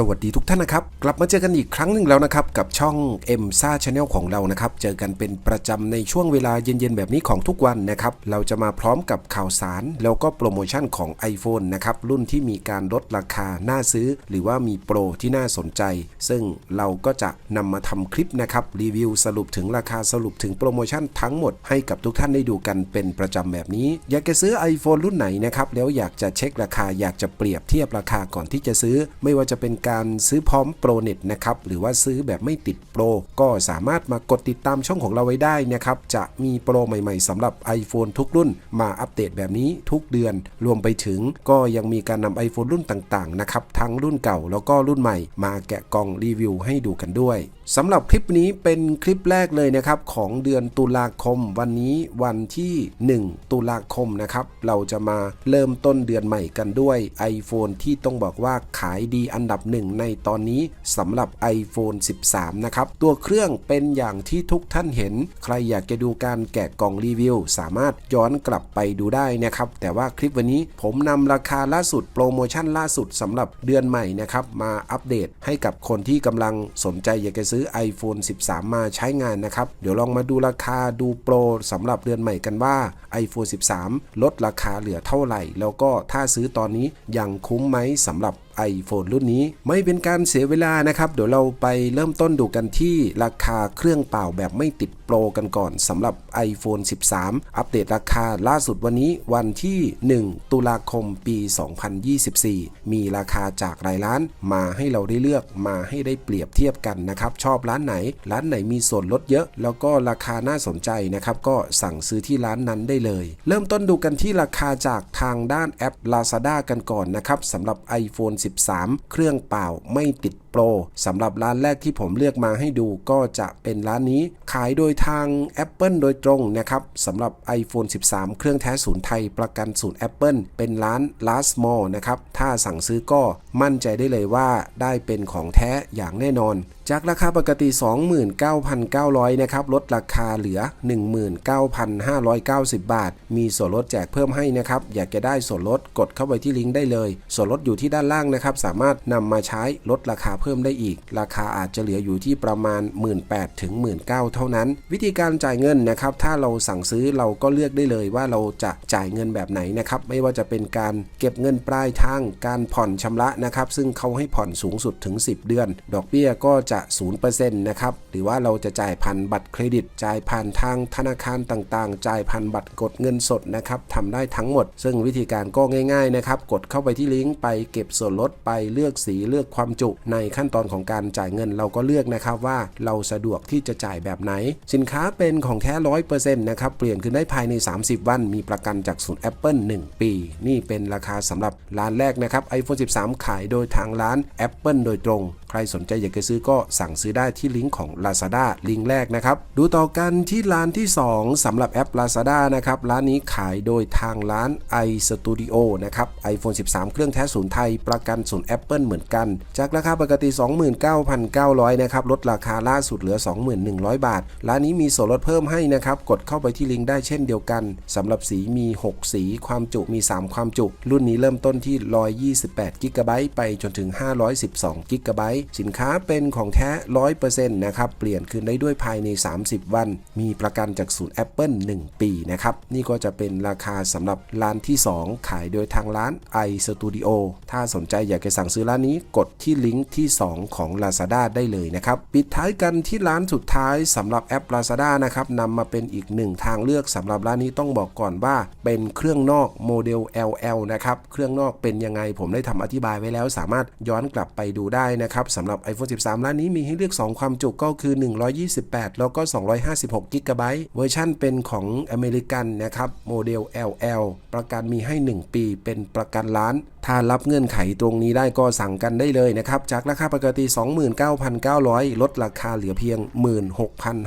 สวัสดีทุกท่านนะครับ กลับมาเจอกันอีกครั้งหนึ่งแล้วนะครับ กับช่อง m อ็ซ่าชาแนลของเรานะครับ เจอกันเป็นประจำในช่วงเวลาเย็นๆ แบบนี้ของทุกวันนะครับ เราจะมาพร้อมกับข่าวสาร แล้วก็โปรโมชั่นของ iPhone นะครับ รุ่นที่มีการลดราคาน่าซื้อ หรือว่ามีโปรที่น่าสนใจ ซึ่งเราก็จะนำมาทำคลิปนะครับรีวิวสรุปถึงราคาสรุปถึงโปรโมชั่นทั้งหมดให้กับทุกท่านได้ดูกันเป็นประจำแบบนี้ อยากจะซื้อ iPhone รุ่นไหนนะครับแล้วอยากจะเช็คราคาอยากจะเปรียบเทียบราคาก่อนที่จะซื้อ ไม่ว่าจะเป็นการซื้อพร้อมโปรเน็ตนะครับหรือว่าซื้อแบบไม่ติดโปรก็สามารถมากดติดตามช่องของเราไว้ได้นะครับจะมีโปรใหม่ๆสำหรับ iPhone ทุกรุ่นมาอัปเดตแบบนี้ทุกเดือน รวมไปถึงก็ยังมีการนำ iPhone รุ่นต่างๆนะครับทั้งรุ่นเก่าแล้วก็รุ่นใหม่ มาแกะกล่องรีวิวให้ดูกันด้วยสำหรับคลิปนี้เป็นคลิปแรกเลยนะครับของเดือนตุลาคม วันนี้วันที่ 1 ตุลาคมนะครับเราจะมาเริ่มต้นเดือนใหม่กันด้วย iPhone ที่ต้องบอกว่าขายดีอันดับหนึ่งในตอนนี้สำหรับ iPhone 13 นะครับ ตัวเครื่องเป็นอย่างที่ทุกท่านเห็น ใครอยากจะดูการแกะกล่องรีวิว สามารถย้อนกลับไปดูได้นะครับ แต่ว่าคลิปวันนี้ผมนำราคาล่าสุดโปรโมชั่นล่าสุดสำหรับเดือนใหม่นะครับ มาอัปเดตให้กับคนที่กำลังสนใจอยากจะซื้อ iPhone 13 มาใช้งานนะครับ เดี๋ยวลองมาดูราคาดูโปรสำหรับเดือนใหม่กันว่า iPhone 13 ลดราคาเหลือเท่าไหร่ แล้วก็ถ้าซื้อตอนนี้ยังคุ้มไหมสำหรับ iPhone รุ่นนี้ ไม่เป็นการเสียเวลานะครับ เดี๋ยวเราไปเริ่มต้นดูกันที่ราคาเครื่องเปล่าแบบไม่ติดโปรกันก่อนสำหรับ iPhone 13 อัปเดตราคาล่าสุดวันนี้วันที่ 1 ตุลาคมปี 2024 มีราคาจากรายร้านมาให้เราได้เลือกมาให้ได้เปรียบเทียบกันนะครับ ชอบร้านไหน ร้านไหนมีส่วนลดเยอะ แล้วก็ราคาน่าสนใจนะครับ ก็สั่งซื้อที่ร้านนั้นได้เลย เริ่มต้นดูกันที่ราคาจากทางด้านแอป Lazada กันก่อนนะครับสำหรับ iPhone 13เครื่องเปล่าไม่ติดโปรสำหรับร้านแรกที่ผมเลือกมาให้ดูก็จะเป็นร้านนี้ ขายโดยทาง Apple โดยตรงนะครับสำหรับ iPhone 13 เครื่องแท้ศูนย์ไทยประกันศูนย์ Apple เป็นร้าน Last Mall นะครับถ้าสั่งซื้อก็มั่นใจได้เลยว่าได้เป็นของแท้อย่างแน่นอน จากราคาปกติ 29,900 นะครับ ลดราคาเหลือ 19,590 บาท มีส่วนลดแจกเพิ่มให้นะครับ อยากจะได้ส่วนลดกดเข้าไปที่ลิงก์ได้เลย ส่วนลดอยู่ที่ด้านล่างนะครับ สามารถนำมาใช้ลดราคาเพิ่มได้อีก ราคาอาจจะเหลืออยู่ที่ประมาณ 18,000ถึง19,000 เท่านั้น วิธีการจ่ายเงินนะครับ ถ้าเราสั่งซื้อเราก็เลือกได้เลยว่าเราจะจ่ายเงินแบบไหนนะครับ ไม่ว่าจะเป็นการเก็บเงินปลายทาง การผ่อนชำระนะครับ ซึ่งเขาให้ผ่อนสูงสุดถึง 10 เดือน ดอกเบี้ยก็จะ0%นะครับ หรือว่าเราจะจ่ายผ่านบัตรเครดิต จ่ายผ่านทางธนาคารต่างๆ จ่ายผ่านบัตรกดเงินสดนะครับทำได้ทั้งหมด ซึ่งวิธีการก็ง่าย ๆนะครับ กดเข้าไปที่ลิงก์ไปเก็บส่วนลดไปเลือกสีเลือกความจุในขั้นตอนของการจ่ายเงินเราก็เลือกนะครับว่าเราสะดวกที่จะจ่ายแบบไหน สินค้าเป็นของแท้ร้อยเปอร์เซ็นต์นะครับเปลี่ยนคืนได้ภายใน 30 วัน มีประกันจากศูนย์ Apple 1 ปี นี่เป็นราคาสำหรับร้านแรกนะครับ iPhone 13 ขายโดยทางร้าน Apple โดยตรง ใครสนใจอยากจะซื้อก็สั่งซื้อได้ที่ลิงก์ของ Lazada ลิงก์แรกนะครับ ดูต่อกันที่ร้านที่ 2สำหรับแอป Lazada นะครับ ร้านนี้ขายโดยทางร้าน iStudio นะครับ iPhone 13 เครื่องแท้ศูนย์ไทย ประกันศูนย์ Apple เหมือนกัน จากราคาปกติ 29,900 นะครับ ลดราคาล่าสุดเหลือ 21,100 บาท ร้านนี้มีส่วนลดเพิ่มให้นะครับ กดเข้าไปที่ลิงก์ได้เช่นเดียวกันสำหรับสีมี 6 สีความจุมี 3 ความจุ รุ่นนี้เริ่มต้นที่128 g b ไปจนถึง512 g b สินค้าเป็นของแท้ 100%นะครับ เปลี่ยนคืนได้ด้วยภายใน 30 วัน มีประกันจากศูนย์ Apple 1 ปีนะครับ นี่ก็จะเป็นราคาสำหรับร้านที่ 2 ขายโดยทางร้าน iStudio ถ้าสนใจอยากจะสั่งซื้อร้านนี้กดที่ลิงก์ที่ 2 ของ Lazada ได้เลยนะครับ ปิดท้ายกันที่ร้านสุดท้ายสำหรับแอป Lazada นะครับนำมาเป็นอีกหนึ่งทางเลือกสำหรับร้านนี้ต้องบอกก่อนว่า เป็นเครื่องนอกโมเดล LL นะครับเครื่องนอกเป็นยังไงผมได้ทำอธิบายไว้แล้ว สามารถย้อนกลับไปดูได้นะครับสำหรับ iPhone 13 ร้านนี้มีให้เลือก 2 ความจุก็คือ 128 แล้วก็ 256 g b เวอร์ชันเป็นของอเมริกันนะครับ โมเดล LL ประกันมีให้ 1 ปี เป็นประกันล้านถ้ารับเงื่อนไขตรงนี้ได้ก็สั่งกันได้เลยนะครับ จากราคาปกติ 29,900 ลดราคาเหลือเพียง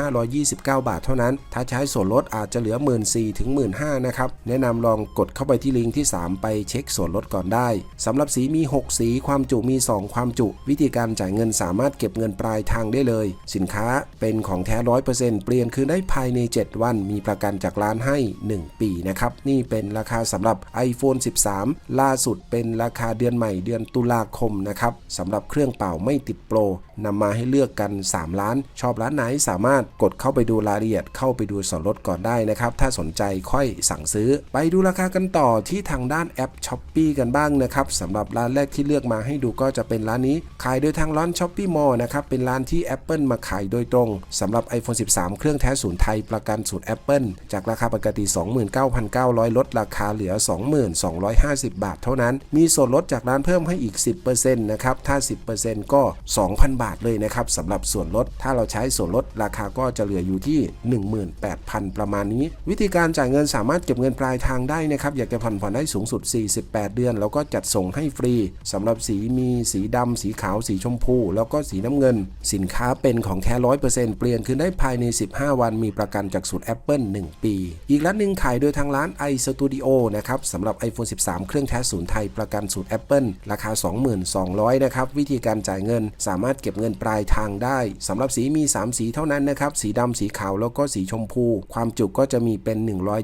16,529 บาทเท่านั้น ถ้าใช้ส่วนลดอาจจะเหลือ 14,000ถึง15,000นะครับ แนะนำลองกดเข้าไปที่ลิงก์ที่ 3 ไปเช็คส่วนลดก่อนได้สำหรับสีมี 6 สีความจุมี 2 ความจุ วิธีการจ่ายเงินสามารถเก็บเงินปลายทางได้เลย สินค้าเป็นของแท้ร้อยเปอร์เซ็นต์เปลี่ยนคืนได้ภายใน 7 วัน มีประกันจากร้านให้ 1 ปีนะครับนี่เป็นราคาสำหรับ iPhone 13 ล่าสุดเป็นราคาเดือนใหม่เดือนตุลาคมนะครับสำหรับเครื่องเป่าไม่ติดโปรนำมาให้เลือกกัน3ล้าน ชอบร้านไหนสามารถกดเข้าไปดูรายละเอียดเข้าไปดูส่วนลดก่อนได้นะครับ ถ้าสนใจค่อยสั่งซื้อ ไปดูราคากันต่อที่ทางด้านแอป s h อ p e e กันบ้างนะครับสำหรับร้านแรกที่เลือกมาให้ดูก็จะเป็นร้านนี้ ขายโดยทางร้าน s h อ p e e Mall นะครับเป็นร้านที่ Apple มาขายโดยตรงสำหรับ iPhone 13 เครื่องแท้ศูนย์ไทยประกันศูนย์ Apple จากราคาปกติ 29,900 ลดราคาเหลือ 22,250 บาทเท่านั้นมีส่วนลดจากร้านเพิ่มให้อีก 10%นะครับถ้า 10%ก็ 2,000 บาทเลยนะครับสำหรับส่วนลด ถ้าเราใช้ส่วนลดราคาก็จะเหลืออยู่ที่ 18,000 ประมาณนี้ วิธีการจ่ายเงินสามารถเก็บเงินปลายทางได้นะครับอยากจะผ่อนผ่อนได้สูงสุด 48 เดือน แล้วก็จัดส่งให้ฟรีสำหรับสีมีสีดำสีขาว สีชมพู แล้วก็สีน้ำเงิน สินค้าเป็นของแท้ร้อยเปอร์เซ็นต์เปลี่ยนคืนได้ภายใน 15 วันมีประกันจากสูตร Apple 1 ปี อีกร้านหนึ่งขายโดยทางร้าน iStudio นะครับสำหรับ iPhone 13 เครื่องแท้ศูนย์ไทยประกันสูตร Apple ราคา 22,200 นะครับ วิธีการจ่ายเงินสามารถเก็บเงินปลายทางได้สำหรับสีมี 3 สีเท่านั้นนะครับ สีดำสีขาวแล้วก็สีชมพู ความจุก็จะมีเป็น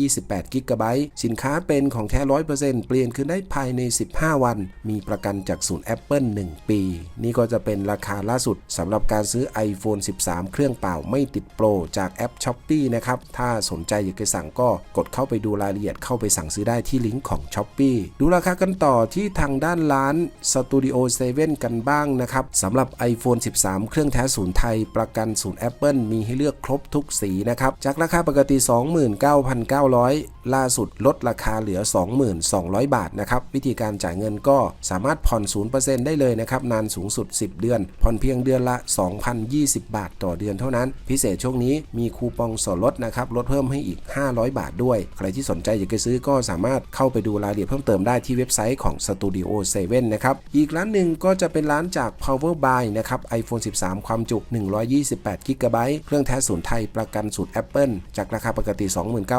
128กิกะไบต์สินค้าเป็นของแท้ร้อยเปอร์เซ็นต์เปลี่ยนคืนได้ภายใน 15 วัน มีประกันจากศูนย์ Apple 1 ปี นี่ก็จะเป็นราคาล่าสุดสำหรับการซื้อ iPhone 13 เครื่องเปล่าไม่ติดโปรจากแอป s h อ p e e นะครับ ถ้าสนใจอยากจะสั่งก็กดเข้าไปดูรายละเอียดเข้าไปสั่งซื้อได้ที่ลิงก์ของ s h อ p e e ดูราคากันต่อ่อที่ทางด้านร้าน Studio 7 กันบ้างนะครับสำหรับ iPhone 13 เครื่องแท้ศูนย์ไทย ประกันศูนย์ Apple มีให้เลือกครบทุกสีนะครับ จากราคาปกติ 29,900 ล่าสุดลดราคาเหลือ 22,200 บาทนะครับ วิธีการจ่ายเงินก็สามารถผ่อน 0%ได้เลยนะครับ นานสูงสุด 10 เดือน ผ่อนเพียงเดือนละ 2,020 บาทต่อเดือนเท่านั้น พิเศษช่วงนี้มีคูปองส่วนลดนะครับ ลดเพิ่มให้อีก 500 บาทด้วย ใครที่สนใจอยากจะซื้อก็สามารถเข้าไปดูรายละเอียดเพิ่มเติมได้ที่เว็บไซต์ของ Studio 7 นะครับ อีกร้านหนึ่งก็จะเป็นร้านจาก Power Buy นะครับ iPhone 13 ความจุ 128 g b เครื่องแท้ศูนย์ไทยประกันสูตร Apple จากราคาปกติ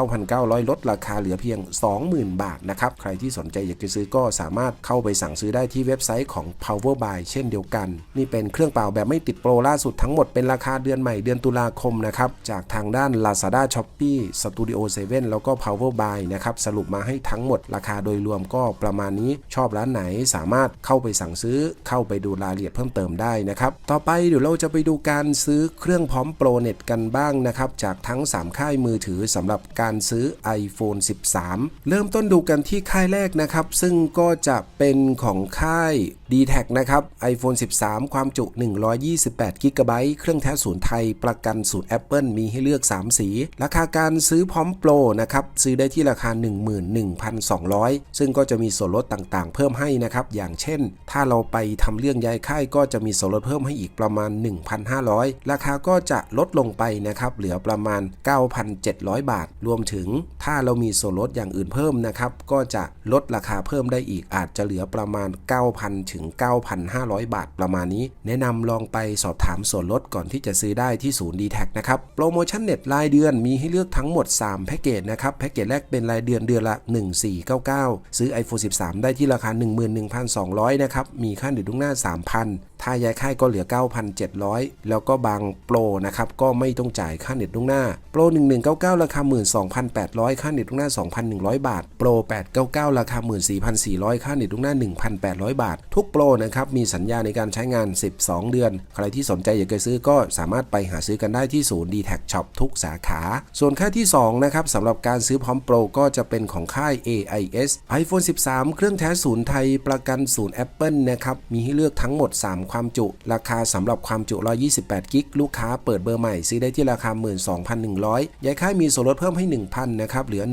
29,900 ลดราคาเหลือเพียง 20,000 บาทนะครับ ใครที่สนใจอยากจะซื้อก็สามารถเข้าไปสั่งซื้อได้ที่เว็บไซต์ของ Power Buy เช่นเดียวกัน นี่เป็นเครื่องเปล่าแบบไม่ติดโปรล่าสุดทั้งหมดเป็นราคาเดือนใหม่เดือนตุลาคมนะครับ จากทางด้าน Lazada Shopee Studio 7 แล้วก็ Power Buy นะครับ สรุปมาให้ทั้งหมดราคาโดยรวมก็ประมาณนี้ชอบร้านไหนสามารถเข้าไปสั่งซื้อเข้าไปดูรายละเอียดเพิ่มเติมได้นะครับ ต่อไปเดี๋ยวเราจะไปดูการซื้อเครื่องพร้อมโปรเน็ตกันบ้างนะครับ จากทั้ง 3 ค่ายมือถือสำหรับการซื้อ iPhone 13 เริ่มต้นดูกันที่ค่ายแรกนะครับ ซึ่งก็จะเป็นของค่าย d t แทนะครับ iPhone 13 ความจุ 128 g b เครื่องแท้ศูนย์ไทย ประกันศูนย์ Apple มีให้เลือก 3 สี ราคาการซื้อพร้อมโปรนะครับ ซื้อได้ที่ราคา 11,200 ซึ่งก็จะมีส่วนลดต่างๆ เพิ่มให้นะครับ อย่างเช่น ถ้าเราไปทำเรื่องย้ายค่ายก็จะมีส่วนลดเพิ่มให้อีกประมาณ 1,500 ราคาก็จะลดลงไปนะครับ เหลือประมาณ 9,700 บาท รวมถึงถ้าเรามีส่วนลดอย่างอื่นเพิ่มนะครับ ก็จะลดราคาเพิ่มได้อีกอาจจะเหลือประมาณ 9,000 ถึง 9,500 บาทประมาณนี้ แนะนำลองไปสอบถามส่วนลดก่อนที่จะซื้อได้ที่ศูนย์ d t แท็นะครับ โปรโมชั่นเน็ตรายเดือนมีให้เลือกทั้งหมด 3 แพ็กเกจนะครับ แพ็กเกจแรกเป็นรายเดือนเดือนละ 1499 ซื้อ iPhone 13 ได้ที่ราคา 11,200 นะครับ มีค่าเน็ตล่วงหน้า 3,000 ถ้าย้ายค่ายก็เหลือ 9,700 แล้วก็บางโปรนะครับก็ไม่ต้องจ่ายค่าเน็ตล่วงหน้า โปร 1199 ราคา 12,800 ค่าเน็ตล่วงหน้า 2,100 บาท โปร 899 ราคา 14,400 ค่าเน็ตล่วงหน้า 1,800 บาท ทุกโปรนะครับมีสัญญาในการใช้งาน 12 เดือน ใครที่สนใจอยากจะซื้อก็สามารถไปหาซื้อกันได้ที่ศูนย์ d t แท Shop ทุกสาขา ส่วนค่ายที่ 2 นะครับสำหรับการซื้อพร้อมโปรก็จะเป็นของค่าย AIS iPhone 13 เครื่องแท้ศูนย์ไทยประกันศูนย์ Apple นะครับมีให้เลือกทั้งหมด 3ความจุ ราคาสำหรับความจุ 128 กิก ลูกค้าเปิดเบอร์ใหม่ซื้อได้ที่ราคา 12,100 ย้ายค่ายมีส่วนลดเพิ่มให้ 1,000 นะครับ เหลือ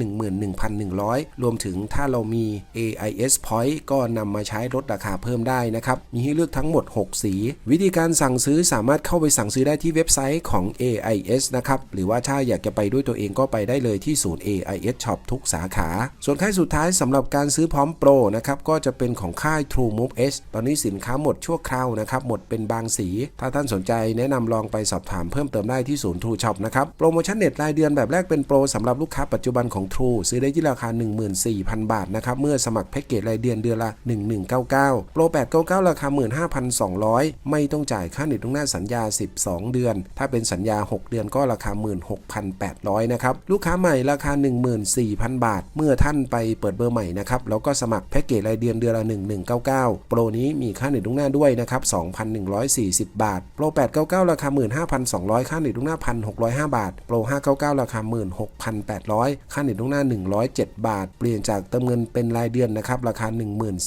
11,100 รวมถึงถ้าเรามี AIS Point ก็นำมาใช้ลดราคาเพิ่มได้นะครับ มีให้เลือกทั้งหมด 6 สี วิธีการสั่งซื้อสามารถเข้าไปสั่งซื้อได้ที่เว็บไซต์ของ AIS นะครับ หรือว่าถ้าอยากจะไปด้วยตัวเองก็ไปได้เลยที่ศูนย์ AIS Shop ทุกสาขา ส่วนค่ายสุดท้ายสำหรับการซื้อพร้อมโปรนะครับก็จะเป็นของค่าย True Move H ตอนนี้สินค้าหมดชั่วคราวนะครับนะครับหมดเป็นบางสี ถ้าท่านสนใจแนะนำลองไปสอบถามเพิ่มเติมได้ที่ศูนย์ True Shop นะครับโปรโมชั่นเน็ตรายเดือนแบบแรกเป็นโปรสำหรับลูกค้าปัจจุบันของ True ซื้อได้ที่ราคา 14,000 บาทนะครับเมื่อสมัครแพ็กเกจรายเดือนเดือนละ 1199 โปร 899 ราคา 15,200 ไม่ต้องจ่ายค่าเน็ตล่วงหน้าสัญญา 12 เดือน ถ้าเป็นสัญญา 6 เดือนก็ราคา 16,800 นะครับลูกค้าใหม่ราคา 14,000 บาท เมื่อท่านไปเปิดเบอร์ใหม่นะครับแล้วก็สมัครแพ็กเกจรายเดือนเดือนละ 1199 โปรนี้มีค่าเน็ตล่วงหน้าด้วยนะครับ2,140 บาท โปร 899 ราคา 15,200 ค่าเน็ตล่วงหน้า 1,605 บาท โปร 599 ราคา 16,800 ค่าเน็ตล่วงหน้า 107 บาท เปลี่ยนจากเติมเงินเป็นรายเดือนนะครับ ราคา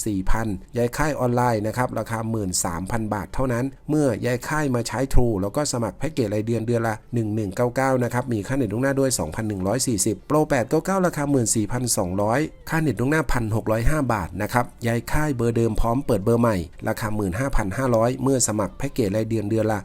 14,000ย้ายค่ายออนไลน์นะครับ ราคา 13,000 บาทเท่านั้น เมื่อย้ายค่ายมาใช้ True แล้วก็สมัครแพ็กเกจรายเดือนเดือนละ 1199 นะครับ มีค่าเน็ตล่วงหน้าด้วย 2,140 โปร 899 ราคา 14,200 ค่าเน็ตล่วงหน้า 1,605 บาทนะครับย้ายค่ายเบอร์เดิมพร้อมเปิดเบอร์ใหม่ ราคา 15,500เมื่อสมัครแพ็กเกจรายเดือนเดือนละ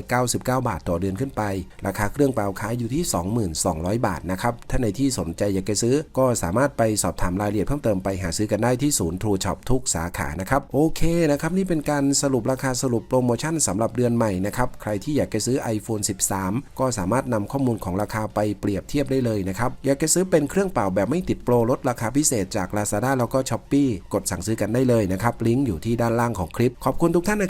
999 บาทต่อเดือนขึ้นไป ราคาเครื่องเป่าขายอยู่ที่ 22,000 บาทนะครับ ถ้าในที่สนใจอยากจะซื้อ ก็สามารถไปสอบถามรายละเอียดเพิ่มเติมไปหาซื้อกันได้ที่ศูนย์ True Shop ทุกสาขานะครับโอเคนะครับนี่เป็นการสรุปราคาสรุปโปรโมชั่นสำหรับเดือนใหม่นะครับใครที่อยากจะซื้อ iPhone 13 ก็สามารถนำข้อมูลของราคาไปเปรียบเทียบได้เลยนะครับอยากจะซื้อเป็นเครื่องเป่าแบบไม่ติดโปรลดราคาพิเศษจาก Lazada แล้วก็ Shopee กดสั่งซื้อกันได้เลยนะครับลิงก์อยู่ที่ด้านล่างของคลิปขอบคุณทุกท่านนะ